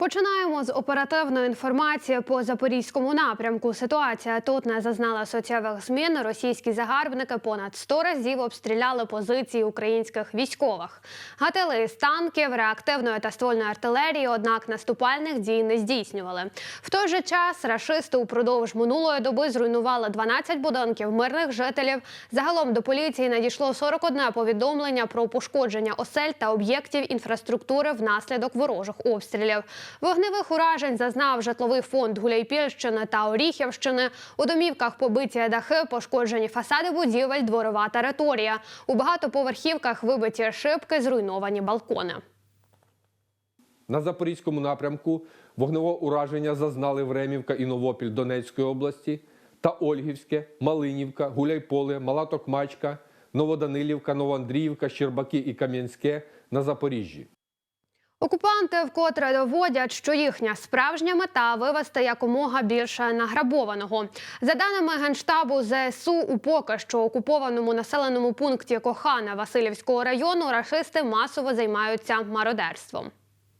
Починаємо з оперативної інформації по запорізькому напрямку. Ситуація тут не зазнала суттєвих змін. Російські загарбники понад 100 разів обстріляли позиції українських військових. Гатили з танків, реактивної та ствольної артилерії, однак наступальних дій не здійснювали. В той же час рашисти упродовж минулої доби зруйнували 12 будинків мирних жителів. Загалом до поліції надійшло 41 повідомлення про пошкодження осель та об'єктів інфраструктури внаслідок ворожих обстрілів. Вогневих уражень зазнав житловий фонд Гуляйпільщини та Оріхівщини. У домівках побиті дахи, пошкоджені фасади будівель, дворова територія. У багатоповерхівках вибиті шибки, зруйновані балкони. На запорізькому напрямку вогневого ураження зазнали Времівка і Новопіль Донецької області та Ольгівське, Малинівка, Гуляйполе, Мала Токмачка, Новоданилівка, Новоандріївка, Щербаки і Кам'янське на Запоріжжі. Окупанти вкотре доводять, що їхня справжня мета вивести якомога більше награбованого. За даними генштабу ЗСУ, у поки що окупованому населеному пункті Кохана Васильівського району рашисти масово займаються мародерством.